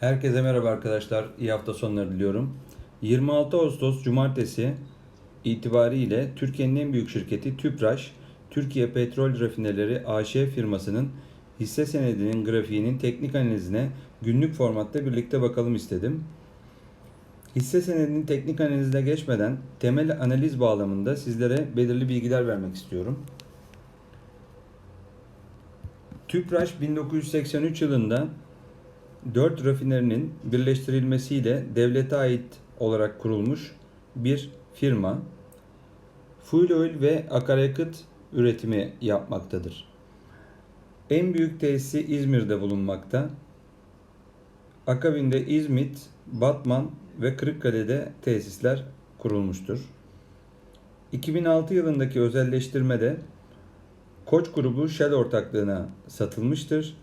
Herkese merhaba arkadaşlar. İyi hafta sonları diliyorum. 26 Ağustos Cumartesi itibariyle Türkiye'nin en büyük şirketi Tüpraş, Türkiye Petrol Rafineleri AŞ firmasının hisse senedinin grafiğinin teknik analizine günlük formatta birlikte bakalım istedim. Hisse senedinin teknik analizine geçmeden temel analiz bağlamında sizlere belirli bilgiler vermek istiyorum. Tüpraş 1983 yılında 4 rafinerinin birleştirilmesiyle devlete ait olarak kurulmuş bir firma. Fuel oil ve akaryakıt üretimi yapmaktadır. En büyük tesisi İzmir'de bulunmakta. Akabinde İzmit, Batman ve Kırıkkale'de tesisler kurulmuştur. 2006 yılındaki özelleştirmede Koç grubu Shell ortaklığına satılmıştır.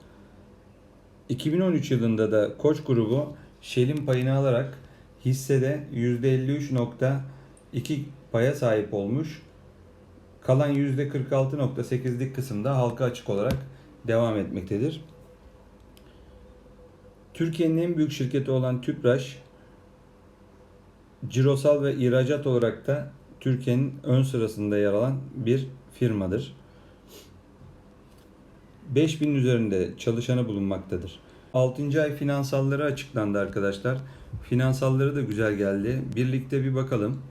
2013 yılında da Koç grubu Shell'in payını alarak hissede %53.2 paya sahip olmuş. Kalan %46.8'lik kısımda halka açık olarak devam etmektedir. Türkiye'nin en büyük şirketi olan Tüpraş, cirosal ve ihracat olarak da Türkiye'nin ön sırasında yer alan bir firmadır. 5000 üzerinde çalışanı bulunmaktadır. 6. ay finansalları açıklandı arkadaşlar. Finansalları da güzel geldi. Birlikte bir bakalım.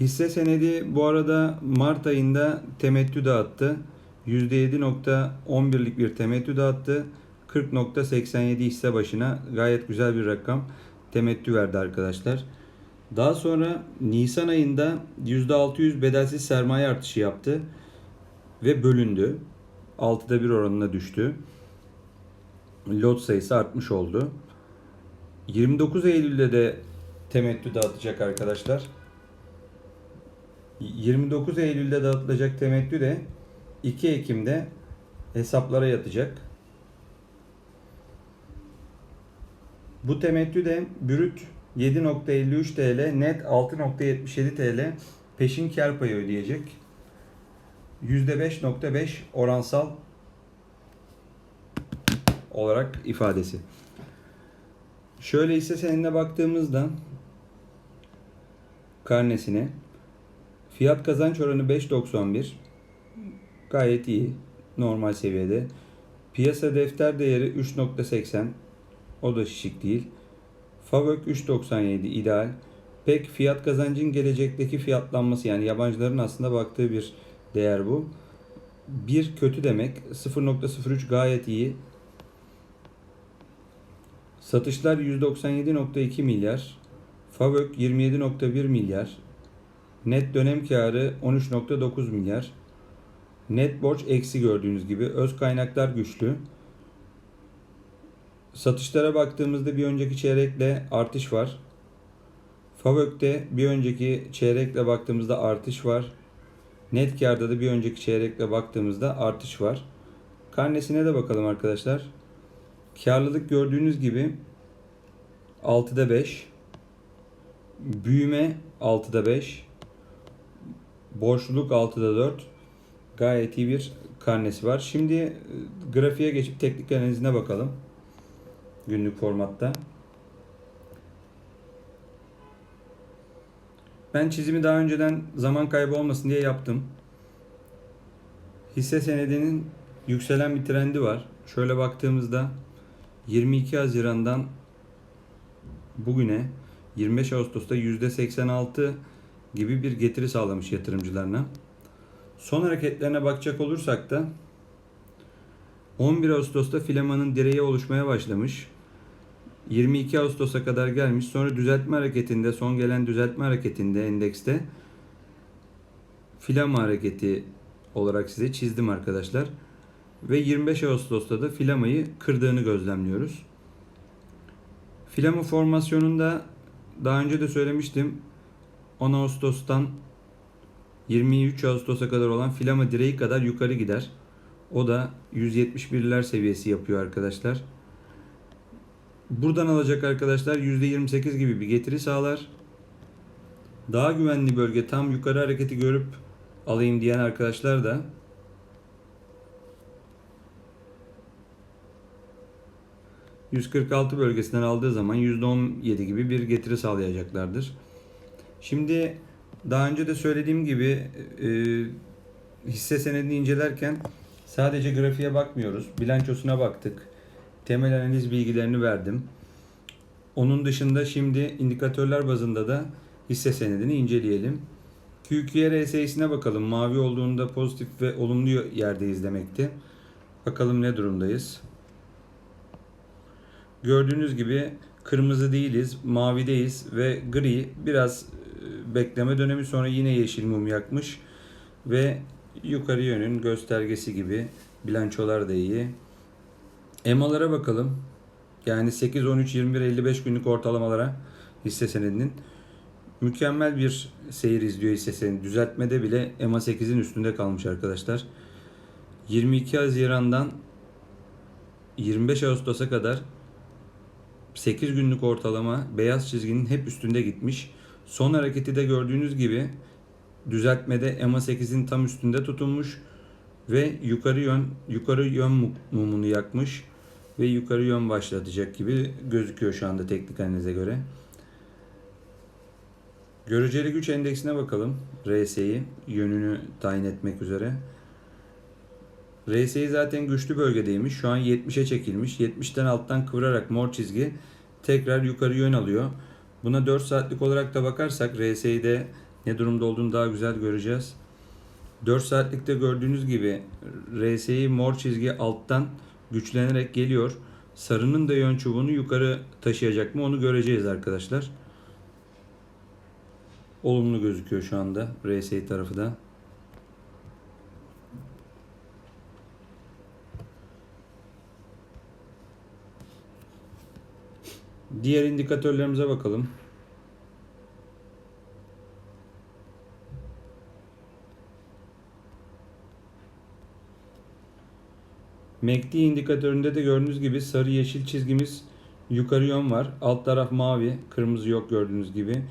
Hisse senedi bu arada Mart ayında temettü dağıttı. %7.11'lik bir temettü dağıttı. 40.87 hisse başına gayet güzel bir rakam temettü verdi arkadaşlar. Daha sonra Nisan ayında %600 bedelsiz sermaye artışı yaptı ve bölündü. 6'da 1 oranına düştü. Lot sayısı artmış oldu. 29 Eylül'de de temettü dağıtacak arkadaşlar. 29 Eylül'de dağıtılacak temettü de 2 Ekim'de hesaplara yatacak. Bu temettü de brüt 7.53 TL, net 6.77 TL peşin kar payı ödeyecek. %5.5 oransal olarak ifadesi. Şöyle hisse senedine baktığımızda karnesine fiyat kazanç oranı 5.91 gayet iyi normal seviyede. Piyasa defter değeri 3.80 o da şişik değil. Favök 3.97 ideal. Pek fiyat kazancın gelecekteki fiyatlanması yani yabancıların aslında baktığı bir değer bu. Bir kötü demek. 0.03 gayet iyi. Satışlar 197.2 milyar. Favök 27.1 milyar. Net dönem karı 13.9 milyar. Net borç eksi gördüğünüz gibi. Öz kaynaklar güçlü. Satışlara baktığımızda bir önceki çeyrekle artış var. Favök'te bir önceki çeyrekle baktığımızda artış var. Net karda da bir önceki çeyrekle baktığımızda artış var. Karnesine de bakalım arkadaşlar. Karlılık gördüğünüz gibi 6'da 5. Büyüme 6'da 5. Borçluluk 6'da 4. Gayet iyi bir karnesi var. Şimdi e, grafiğe geçip teknik analizine bakalım. Günlük formatta. Ben çizimi daha önceden zaman kaybı olmasın diye yaptım. Hisse senedinin yükselen bir trendi var. Şöyle baktığımızda 22 Haziran'dan bugüne 25 Ağustos'ta %86 gibi bir getiri sağlamış yatırımcılarına. Son hareketlerine bakacak olursak da 11 Ağustos'ta filamanın direği oluşmaya başlamış. 22 Ağustos'a kadar gelmiş. Sonra düzeltme hareketinde, son gelen düzeltme hareketinde endekste filama hareketi olarak size çizdim arkadaşlar. Ve 25 Ağustos'ta da filamayı kırdığını gözlemliyoruz. Filama formasyonunda daha önce de söylemiştim. 10 Ağustos'tan 23 Ağustos'a kadar olan filama direği kadar yukarı gider. O da 171'ler seviyesi yapıyor arkadaşlar. Buradan alacak arkadaşlar %28 gibi bir getiri sağlar. Daha güvenli bölge tam yukarı hareketi görüp alayım diyen arkadaşlar da %146 bölgesinden aldığı zaman %17 gibi bir getiri sağlayacaklardır. Şimdi daha önce de söylediğim gibi e, hisse senedini incelerken sadece grafiğe bakmıyoruz. Bilançosuna baktık Temel analiz bilgilerini verdim. Onun dışında şimdi indikatörler bazında da hisse senedini inceleyelim. QQR RSI'sine bakalım. Mavi olduğunda pozitif ve olumlu yerdeyiz demekti. Bakalım ne durumdayız. Gördüğünüz gibi kırmızı değiliz, mavideyiz ve gri biraz e, bekleme dönemi sonra yine yeşil mum yakmış ve yukarı yönün göstergesi gibi bilançolar da iyi. EMA'lara bakalım. Yani 8, 13, 21, 55 günlük ortalamalara hisse senedinin mükemmel bir seyir izliyor hisse senedi. Düzeltmede bile EMA 8'in üstünde kalmış arkadaşlar. 22 Haziran'dan 25 Ağustos'a kadar 8 günlük ortalama beyaz çizginin hep üstünde gitmiş. Son hareketi de gördüğünüz gibi düzeltmede EMA 8'in tam üstünde tutunmuş ve yukarı yön yukarı yön mumunu yakmış ve yukarı yön başlatacak gibi gözüküyor şu anda teknik analize göre. Göreceli güç endeksine bakalım. RSI yönünü tayin etmek üzere. RSI zaten güçlü bölgedeymiş. Şu an 70'e çekilmiş. 70'ten alttan kıvırarak mor çizgi tekrar yukarı yön alıyor. Buna 4 saatlik olarak da bakarsak RSI'de ne durumda olduğunu daha güzel göreceğiz. 4 saatlikte gördüğünüz gibi RSI mor çizgi alttan güçlenerek geliyor. Sarının da yön çubuğunu yukarı taşıyacak mı onu göreceğiz arkadaşlar. Olumlu gözüküyor şu anda RSI tarafı da. Diğer indikatörlerimize bakalım. MACD indikatöründe de gördüğünüz gibi sarı yeşil çizgimiz yukarı yön var. Alt taraf mavi, kırmızı yok gördüğünüz gibi.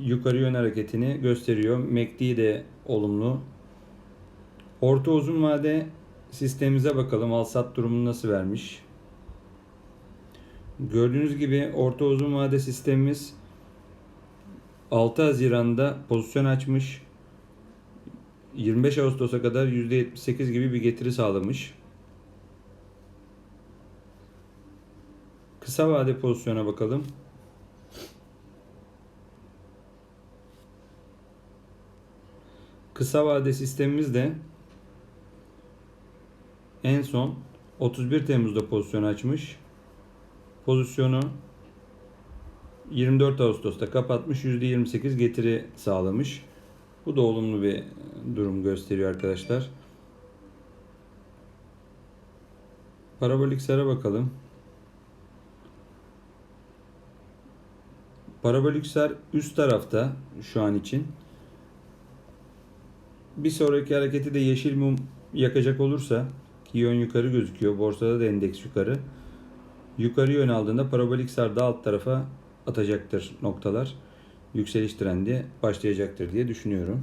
Yukarı yön hareketini gösteriyor. MACD de olumlu. Orta uzun vade sistemimize bakalım. Al sat durumunu nasıl vermiş. Gördüğünüz gibi orta uzun vade sistemimiz 6 Haziran'da pozisyon açmış. 25 Ağustos'a kadar %78 gibi bir getiri sağlamış. Kısa vade pozisyona bakalım. Kısa vade sistemimiz de en son 31 Temmuz'da pozisyon açmış. Pozisyonu 24 Ağustos'ta kapatmış %28 getiri sağlamış. Bu da olumlu bir durum gösteriyor arkadaşlar. Parabolik sara bakalım. Parabolikser üst tarafta şu an için. Bir sonraki hareketi de yeşil mum yakacak olursa ki yön yukarı gözüküyor. Borsada da endeks yukarı. Yukarı yön aldığında parabolik sarda alt tarafa atacaktır noktalar. Yükseliş trendi başlayacaktır diye düşünüyorum.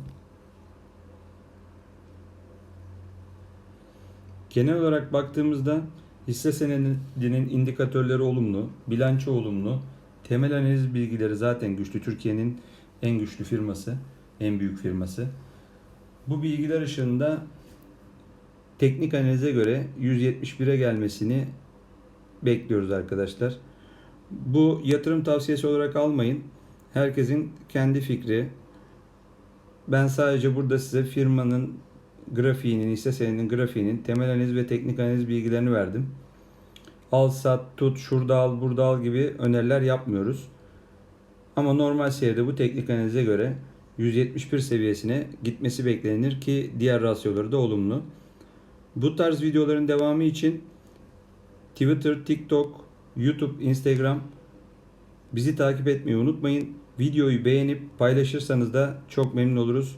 Genel olarak baktığımızda hisse senedinin indikatörleri olumlu, bilanço olumlu, Temel analiz bilgileri zaten güçlü. Türkiye'nin en güçlü firması, en büyük firması. Bu bilgiler ışığında teknik analize göre 171'e gelmesini bekliyoruz arkadaşlar. Bu yatırım tavsiyesi olarak almayın. Herkesin kendi fikri. Ben sadece burada size firmanın grafiğinin, hisse senedinin grafiğinin temel analiz ve teknik analiz bilgilerini verdim al sat tut şurada al burada al gibi öneriler yapmıyoruz. Ama normal seyirde bu teknik analize göre 171 seviyesine gitmesi beklenir ki diğer rasyoları da olumlu. Bu tarz videoların devamı için Twitter, TikTok, YouTube, Instagram bizi takip etmeyi unutmayın. Videoyu beğenip paylaşırsanız da çok memnun oluruz.